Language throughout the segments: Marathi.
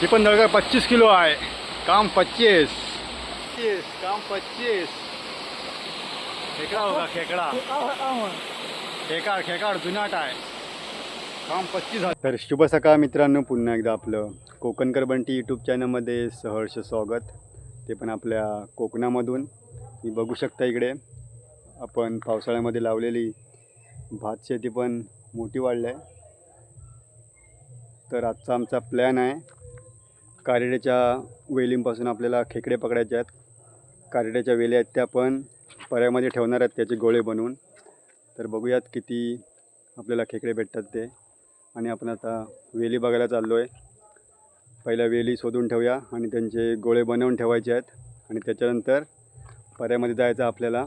ही पण नळगा पच्चीस किलो आहे. काम पच्चीस. पच्चीस काम पच्चीस. खेकडा होगा खेकडा. खेकाड खेकाड जुनाट आहे. काम पच्चीस तर शुभ सकाळ मित्रांनो पुन्हा एकदा आपलं कोकणकर बंटी यूट्यूब चॅनलमध्ये सहर्ष स्वागत. ते पण आपल्या कोकणामधून. मी बघू शकता इकडे. आपण पावसाळ्यामध्ये लावलेली भात शेती पण मोठी वाढली आहे. तर आजचा आमचा प्लॅन आहे कारेड्याच्या वेलींपासून आपल्याला खेकडे पकडायचे आहेत. कारेड्याच्या वेली आहेत त्या पण पर्यामध्ये ठेवणार आहेत त्याचे गोळे बनवून. तर बघूयात किती आपल्याला खेकडे भेटतात ते. आणि आपण आता वेली बघायला चाललो आहे पहिल्या वेली शोधून ठेवूया आणि त्यांचे गोळे बनवून ठेवायचे आहेत. आणि त्याच्यानंतर पर्यामध्ये जायचं आपल्याला.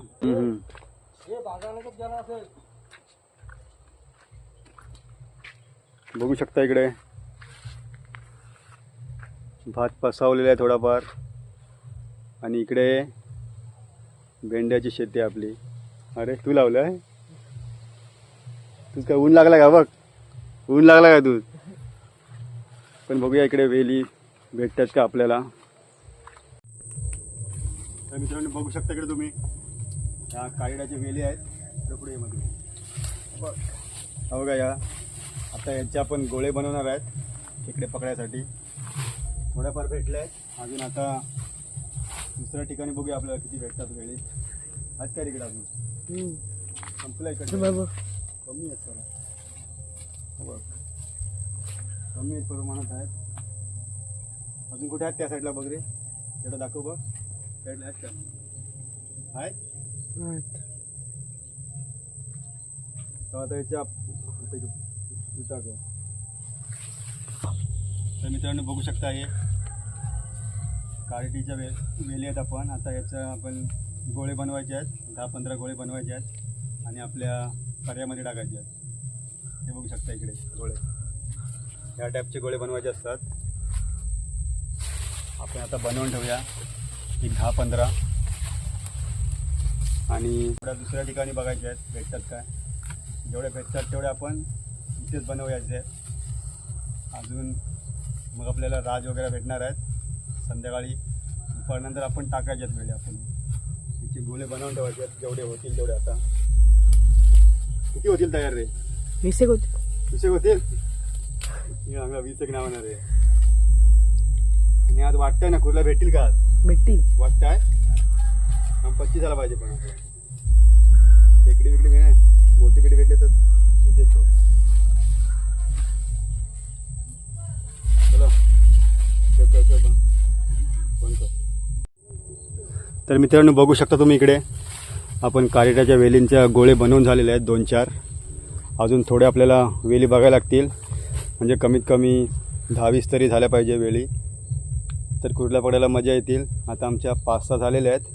बघू शकता इकडे. भात पसावलेला आहे थोडाफार. आणि इकडे भेंड्याची शेती आहे आपली. अरे तू लावलं आहे? तू काय ऊन लागला का? बघ. ऊन लागला का तू? पण बघूया इकडे वेली भेटतात का आपल्याला? तर मित्रांनो बघू शकता इकडे तुम्ही. ह्या काळीडाच्या वेली आहेत. मध्ये बघ. हा बघा या. आता यांचे आपण गोळे बनवणार आहेत खेकडे पकडायसाठी. थोड्याफार भेटले आहेत. अजून आता दुसऱ्या ठिकाणी बघूया आपल्याला किती भेटतात वेळी आहेत काय तिकडे अजून? संपलं इकडे. कमी आहेत हो बघ. कमी आहेत प्रमाणात आहेत. अजून कुठे आहेत त्या साईडला बघ रे? तिकडं दाखव बघ. साईडला आहेत का आहेत तर आता याच्या टाकू तर मित्रांनो बघू शकता हे काळीटीच्या वे वेली आहेत आपण आता याचं आपण गोळे बनवायचे आहेत दहा पंधरा गोळे बनवायचे आहेत आणि आपल्या पर्यामध्ये टाकायचे आहेत हे बघू शकता इकडे गोळे या टाईपचे गोळे बनवायचे असतात आपण आता बनवून ठेवूया एक दहा पंधरा. आणि दुसऱ्या ठिकाणी बघायचे आहेत भेटतात काय? जेवढे भेटतात तेवढे आपण इथेच बनवायचे आहेत. अजून मग आपल्याला राज वगैरे भेटणार आहेत. संध्याकाळी दुपारनंतर आपण टाकायचे आहेत वेळे आपण. तिचे गोले बनवून ठेवायचे आहेत जेवढे होतील तेवढे आता. किती होतील तयार रे? वीस एक होतील? हे आम्हाला वीस एक नावणार आहे आणि आज वाटतंय ना कुर्ला भेटतील का आज? भेटतील वाटतंय पच्चीस झाला पाहिजे पण आता. खेकडी बिकडी नाही. मोठी बिडी भेटली तर तू देतो. तर मित्रांनो बघू शकता तुम्ही इकडे. आपण कारिटाच्या वेलींच्या गोळे बनवून झालेले आहेत दोन चार. अजून थोडे आपल्याला वेली बघायला लागतील. म्हणजे कमीत कमी दहा वीस तरी झाल्या पाहिजे वेली. तर कुर्ला पडायला मजा येतील? आता आमच्या पाच सहा झालेल्या आहेत.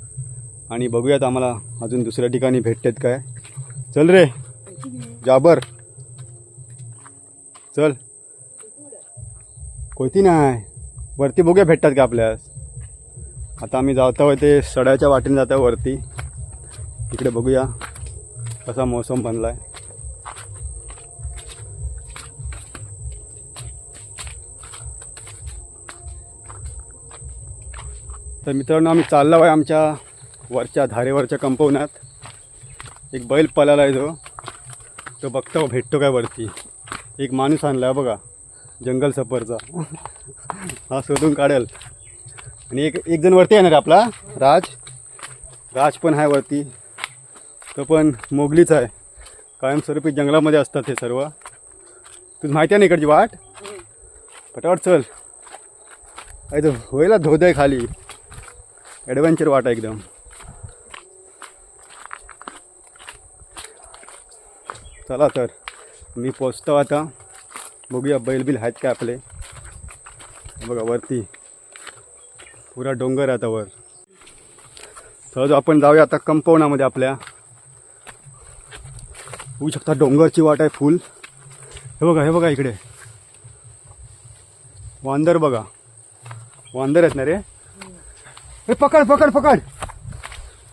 आणि बघूयात आम्हाला अजून दुसऱ्या ठिकाणी भेटतात काय. चल रे. जाबर. चल. कोयती नाही वरती बघूया भेटतात का आपल्यास. आता आम्ही जात आहोत ते सड्याच्या वाटेने जात वरती. इकडे बघूया कसा मौसम बनला आहे तर मित्रांनो आम्ही चाललो आहे आमच्या वरच्या धारेवरच्या कंपाऊंडात एक बैल पळाला आहे तो तो बघतो भेटतो काय वरती. एक माणूस आणला आहे बघा जंगल सफरचा. हा शोधून काढेल. आणि एक एक जण वरती येणार आपला राज. राज पण आहे वरती. तो पण मोगलीच आहे. कायमस्वरूपी जंगलामध्ये असतात हे सर्व. तुझं माहिती आहे ना इकडची वाट? पटापट चल. तो होईला धोद आहे खाली. ॲडव्हेंचर वाट आहे एकदम. चला तर मी पोचतो आता. बघूया बैल बिल आहेत काय आपले. बघा वरती. पुरा डोंगर आहे आता वर. सहज आपण जाऊया आता कंपाऊंडामध्ये आपल्या. होऊ शकता डोंगरची वाट आहे फुल. हे बघा हे बघा इकडे. वांदर बघा. वांदर आहेत ना रे? हे पकड पकड पकड.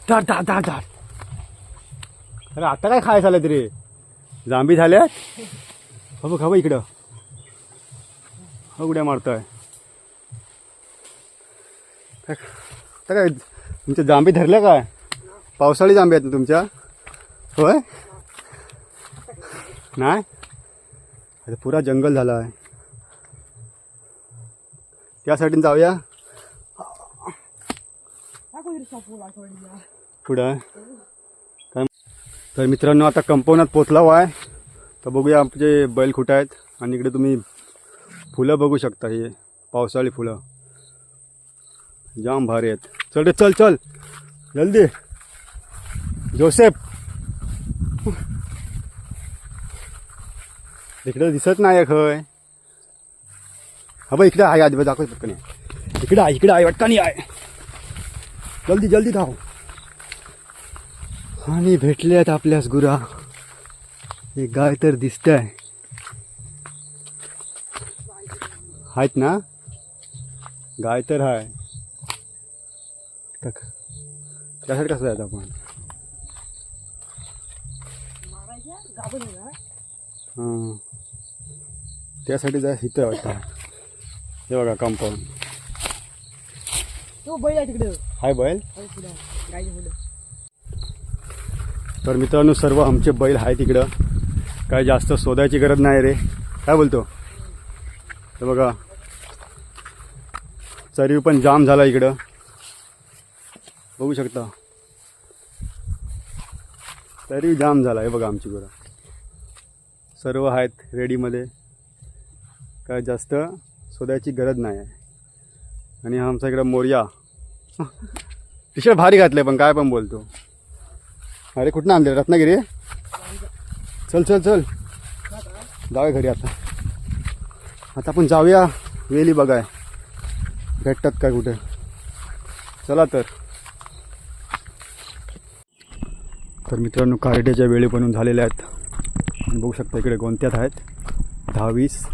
धाड धाड धाड धाड अरे आता काय खायचं आलं तरी जांभी झाल्यात? हो बघ हा बघ इकडं. हो उड्या मारतोय. काय आता काय तुमच्या जांभी धरल्या काय? पावसाळी जांभी आहेत ना तुमच्या? होय? नाही? आता पुरा जंगल झाला आहे त्यासाठी जाऊया? पुढं काय तर मित्रांनो आता कंपाऊंडात पोचला आहे तर बघूया आमचे बैल कुठं आहेत आणि इकडे तुम्ही फुलं बघू शकता हे पावसाळी फुलं. जाम भारी आहेत. चल रे चल चल. जल्दी. जोसेफ. इकडे दिसत नाही खय हा बघ इकडे आहे आधी दाखव पटकन. इकडे आहे इकडे आहे वाटकानी आहे. जल्दी जल्दी धाव आणि भेटले आहेत आपल्यास गुरा. हे गाय तर दिसत आहे आहेत ना? गाय तर आहे. त्यासाठी कसं जायचं आपण. हां. त्यासाठी जाय इथं वाटतं. हे बघा कंपाऊंड तो बैल आहे तिकडे. हाय बैल. पुढे तर मित्रांनो सर्व आमचे बैल आहे तिकडं काय जास्त शोधायची गरज नाही रे. काय बोलतो? हे बघा. चरीव पण जाम झाला इकडं. बघू शकता. तरी जाम झाला हे बघा आमची गुरं. सर्व आहेत रेडीमध्ये. काय जास्त शोधायची गरज नाही आहे. आणि हा आमचा इकडं मोर्या. टी शर्ट भारी घातले पण काय पण बोलतो. अरे कुठनं आणले? रत्नागिरी? चल चल चल. जाऊया घरी आता. आता आपण जाऊया. वेली बघाय. भेटतात काय कुठे? चला तर. तर मित्रांनो कार्डेच्या वेळी बनून झालेल्या आहेत. आणि बघू शकता इकडे कोणत्यात आहेत. दहावीस.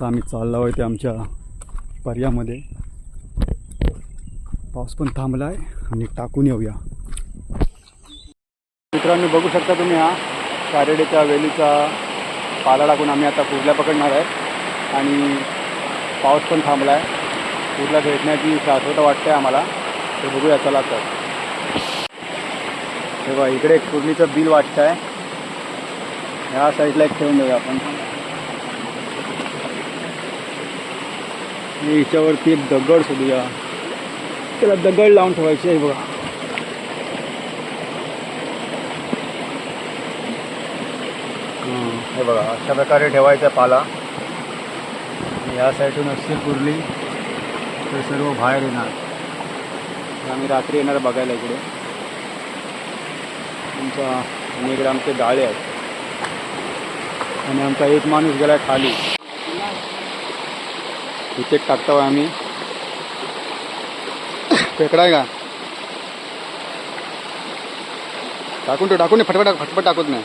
तर आम्ही चाललो आहे ते आमच्या पर्यामध्ये. पाऊस पण थांबला आहे आणि टाकून येऊया. मित्रांनो बघू शकता तुम्ही हा कारेडेच्या वेलीचा पाला टाकून आम्ही आता कुर्ला पकडणार आहे. आणि पाऊस पण थांबला आहे कुर्ला भेटण्याची शाश्वत वाटते आम्हाला. ते बघूया चला तर. हे बघा इकडे एक कुर्लीचं बिल वाटतं आहे ह्या साईडला एक ठेवून देऊया आपण. हिच्यावरती एक दगड शोधूया त्याला दगड लावून ठेवायची आहे बघा. हे बघा अशा प्रकारे ठेवायचा पाला. या साईडून असते कुर्ली तर सर्व बाहेर येणार. आम्ही रात्री येणार बघायला इकडे. आमच्या आणि इकडे आमचे आहेत. आणि आमचा एक माणूस गेला खाली. इथे टाकतो आम्ही. फेकडाय का? टाकून ठेव टाकून दे, फटफट फटफट टाकत नाही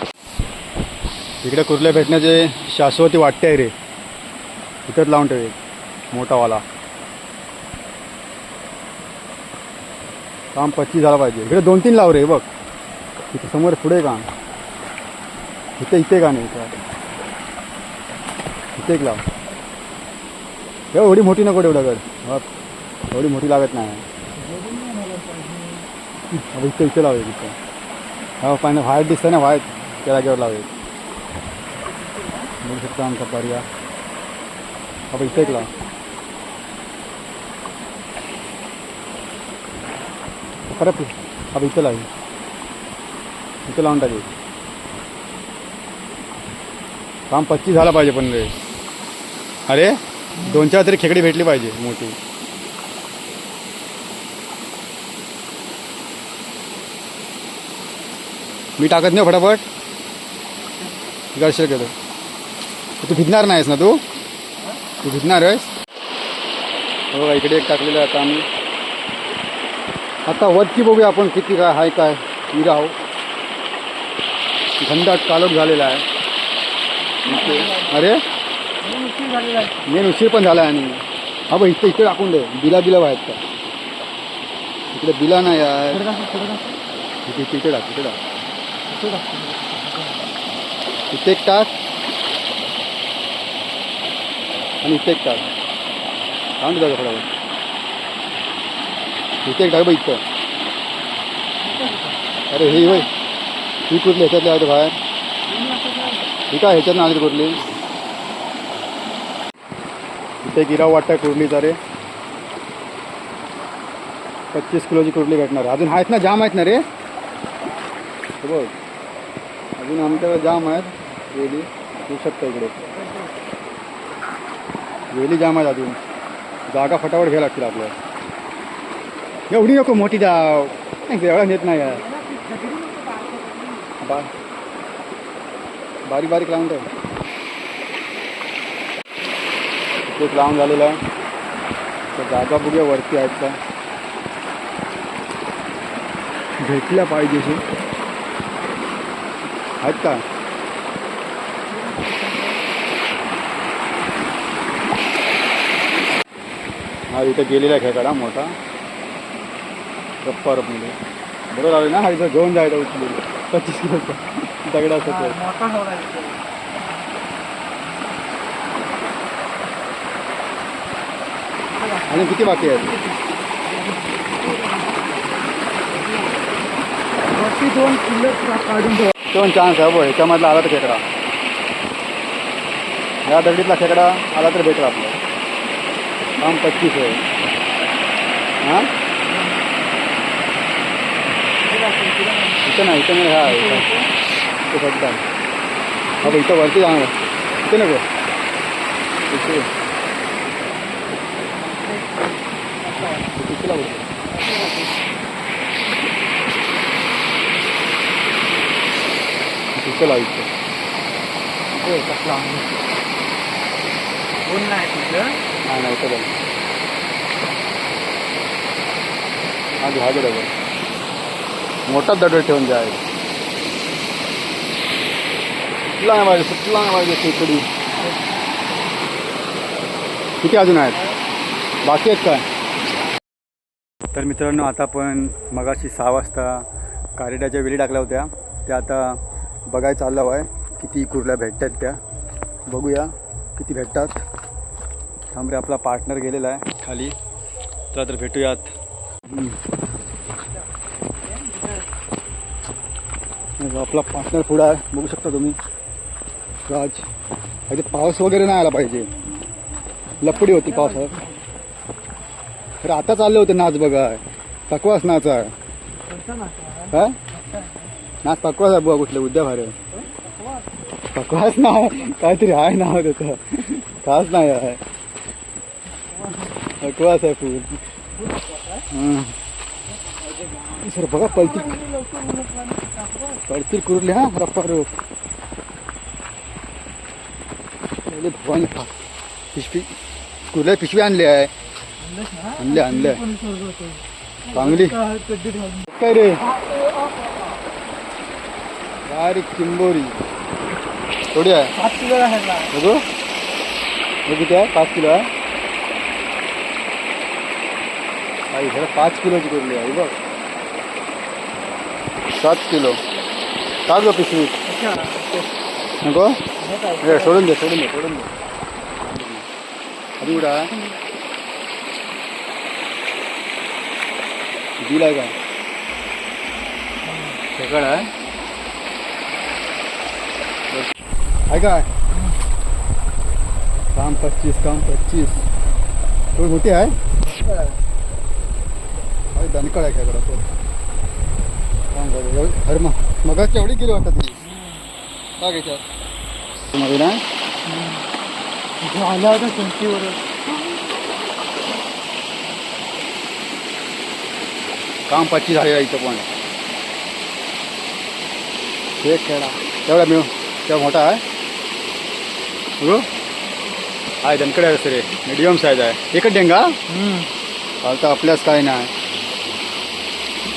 इकडे कुर्ल्या भेटण्याचे शाश्वती वाटते आहे रे. इथंच लावून ठेव मोठावाला. काम पच्चीस झाला पाहिजे. इकडे दोन तीन लाव रे बघ. इथे समोर पुढे काम. इथे इथे का नाही इथे. एक लाव. एवढी मोठी नको एवढं गड एवढी मोठी लागत नाही. अब इथे इथे लावूया इथं हा पाणी व्हाईट दिसतं ना व्हाईट त्या जागेवर लावूया बघू शकता आमचा पर्याय अब इथे एक लाव परत अब इथे लावी इथे लावून टाकेल काम पच्चीस झाला पाहिजे पण रे। अरे दोन चार तरी खेकडी भेटली पाहिजे मोठी। मी टाकत नाही फटाफट. करशील का तू भिजणार नाहीस ना तू? तू भिजणार आहेस? हो इकडे एक टाकलेलं आहे आता आम्ही. आता वरती बघूया आपण किती काय आहे काय. हिरा हो कालोख झालेला आहे. अरे? मेन उशीर पण झाला आहे आणि. हा बघ इथे इथे टाकून दे. बिला बिला आहेत का इकडे बिला नाही आहे. इथे तिथे टाक तिथे टाक. इथे एक टाक आणि इथे एक टाक सांग जागा थोडा इथे एक टाक बघ इथं. अरे हे होय. ही कुठली ह्याच्यातली आहे बाहेर? ही काय ह्याच्यात आली कुठली? इथे गिराव वाटतं कुर्लीचा रे पच्चीस किलोची कुर्ली भेटणार. अजून आहेत ना जाम आहेत ना रे? बघ. अजून आमच्याकडे जाम आहेत. वेली येऊ शकतं इकडे. वेली जाम आहेत अजून. जागा फटाफट घ्यायला लागतील आपल्याला. एवढी नको मोठी जाव. नाही एवढा नेत नाही यार. बा बारीक बारीक लावून ठेव एक लावून झालेला आहे. तर जागा बघूया वरती आहेत का. भेटल्या पाहिजे. अशी. आहेत का? हा इथं गेलेला खेकडा मोठा. गप्पा रपमध्ये बरोबर आले ना हा इथं घेऊन जायला उचलून. पच्चीस किलोचा दगडा असतो आणि किती बाकी आहेत? दोन किलो काढून ठेवा. दोन चान्स बघ ह्याच्यामधला आला तर खेकडा. ह्या दगडीतला खेकडा आला तर भेटेल आपलं पच्चीस आहे. हाँ? इथं नाही इथं नाही, हा आहे. हा बघ इथं वरती जाणार इथे नको. इथे इथं लावायचं होय, कसला आहे. ऊन नाही तिथं. हा नाही हा घ्या मोठाच दगड ठेवून द्या. नाही पाहिजे सुटला नाही पाहिजे खेकडी किती अजून आहेत? बाकी आहेत काय? तर मित्रांनो आता आपण मगाशी सहा वाजता कारेड्याच्या वेली टाकल्या होत्या. त्या आता बघाय चाललो आहे किती कुर्ल्या भेटतात त्या. बघूया किती भेटतात. थांबरे आपला पार्टनर गेलेला आहे खाली. चला तर भेटूयात. आपला पार्टनर पुढं आहे. बघू शकता तुम्ही. राज. इथे पाऊस वगैरे नाही आला पाहिजे. लपडी होती पावसात. तर आता चालले होते नाच बघा पकवास नाच आहे. नाच पकवास आहे बुवा कुठले? उद्या भारे पकवास नाही. काहीतरी आहे नाव त्याचं. खास नाही आहे. पकवास आहे फुल. सर बघा पलती पडतील कुरले हा रप्पा रोप भवानी पिशवी कुर्ल्या पिशवी आणली आहे? आणले आणले? चांगली? काय रे? बारीक चिंबोरी थोडी आहे सात किलो आहे ना. बघू हे किती आहे पाच किलो आहे आई जरा पाच किलोची कुरली आहे बघ सात किलो का गं पिशवी अच्छा, ते- नको हे काय? हे सोडून दे सोडून दे सोडून दे अजून कुठं आहे बिल आहे का खेकड आहे काय? काम पच्चीस काम पच्चीस. थोडी मोठी आहे? अरे दणकड आहे खेकडा तो. काम करू. एवढी अरे मग मगाच एवढी गेली वाटत ती का घ्यायच्यात मध्ये ना आला होता किमतीवर काम पच्चीस आहे इथं पण. एक खेळा. तेवढा मिळू तेवढा मोठा आहे? बघू आहे दणकडे आहे सर मिडियम साईज आहे एकच डेंगा आता आपल्यास काय नाही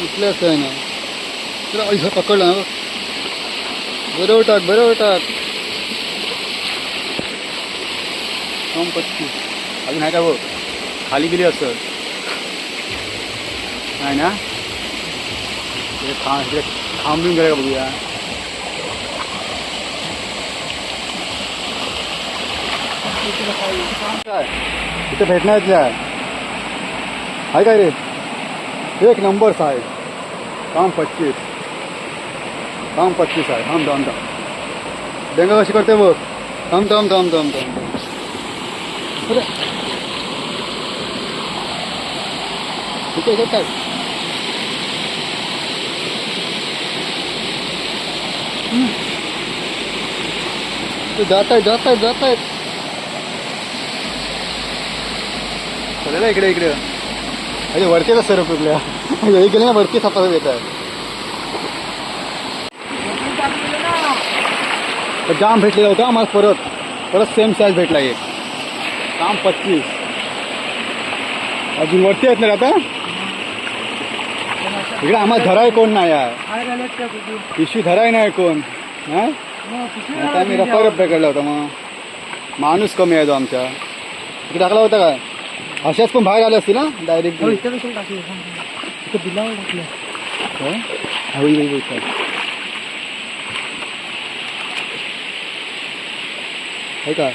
इथल्याच काय नाही तर इथं पकडलं ना बरोबर टाक बरोबर टाक काम पच्चीस अजून आहे का बघ खाली गेली असं नाही ना हे थांब इकडे थांबून गेलं का बघूया इथे भेटण्यातले आहे आहे काय रे? एक नंबर साहेब. काम पच्चीस. काम पच्चीस आहे. थांब थांब थांब. डेंगा कशी करते बघ. थांब थांब थांब थांब थांब. इथे जात आहेत जात आहेत जात आहेत चला इकडे इकडे. अरे वरती का सर कुठल्या हे गेले ना वरती सापा येत आहे. जाम भेटलेला होता आम्हाला परत परत सेम साईज भेटला एक. काम पच्चीस अजून वरती आहेत ना आता? इकडे आम्हाला धराय कोण नाही आहे इशू पिशवी धराय नाही कोण. हा? आता आम्ही रपा रप पकडला होता मग. माणूस कमी आहे तो आमच्या इकडे टाकला होता काय? अशाच पण बाहेर आले असतील ना डायरेक्ट हो, आहे का?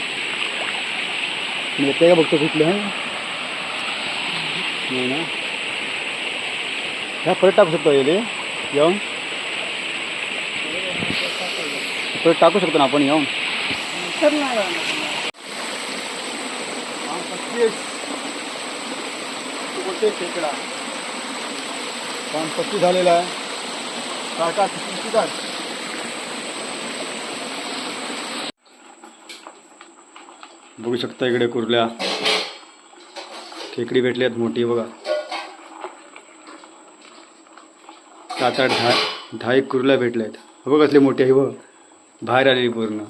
मी येते का बघतो कुठले हा? नाही ना? ह्या परत टाकू शकतो येले. येऊन. परत टाकू शकतो ना आपण येऊन. तर खेकडा काम झालेला आहे. काका किती काय बघू शकता इकडे कुर्ल्या. खेकडी भेटली आहेत मोठी बघा. सात आठ दहा दहा एक कुर्ल्या भेटल्या आहेत. बघ असली मोठी आहे बघ. बाहेर आलेली पूर्ण.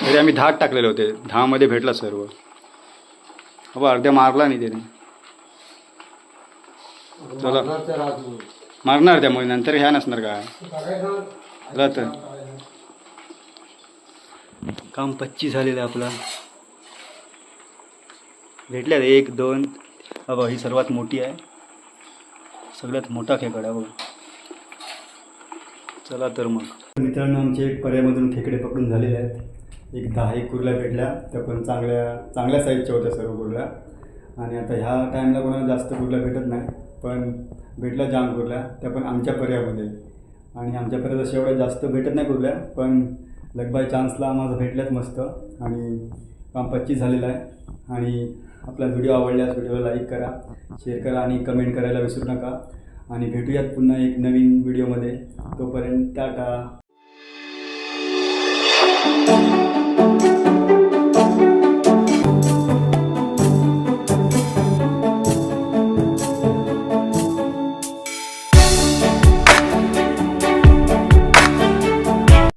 तरी आम्ही दहात टाकलेले होते. दहामध्ये भेटला सर्व. हो अर्ध्या मारला नाही त्याने. चला. मारणार त्यामुळे नंतर ह्या नसणार काय चला तर काम पच्चीस झालेलं आहे आपला. भेटल्यात एक दोन. बघा ही सर्वात मोठी आहे. सगळ्यात मोठा खेकडा आहे बघा. चला तर मग. मित्रांनो आमचे एक पर्यामधून खेकडे पकडून झालेले आहेत. एक दहा एक कुर्ल्या भेटल्या त्या पण चांगल्या चांगल्या साईजच्या होत्या सर्व कुर्ल्या. आणि आता ह्या टाईमला कोणाला जास्त कुर्ल्या भेटत नाही पण भेटल्या जाम कुर्ल्या त्या पण आमच्या पर्यामध्ये. आणि आमच्या पर्याय तशा एवढ्या जास्त भेटत नाही कुर्ल्या पण लग बाय चान्सला माझं भेटल्यात मस्त. आणि काम पच्चीस झालेलं आहे. आणि आपला व्हिडिओ आवडल्यास व्हिडिओला लाईक करा शेअर करा आणि कमेंट करायला विसरू नका. आणि भेटूयात पुन्हा एक नवीन व्हिडिओमध्ये तोपर्यंत टाटा.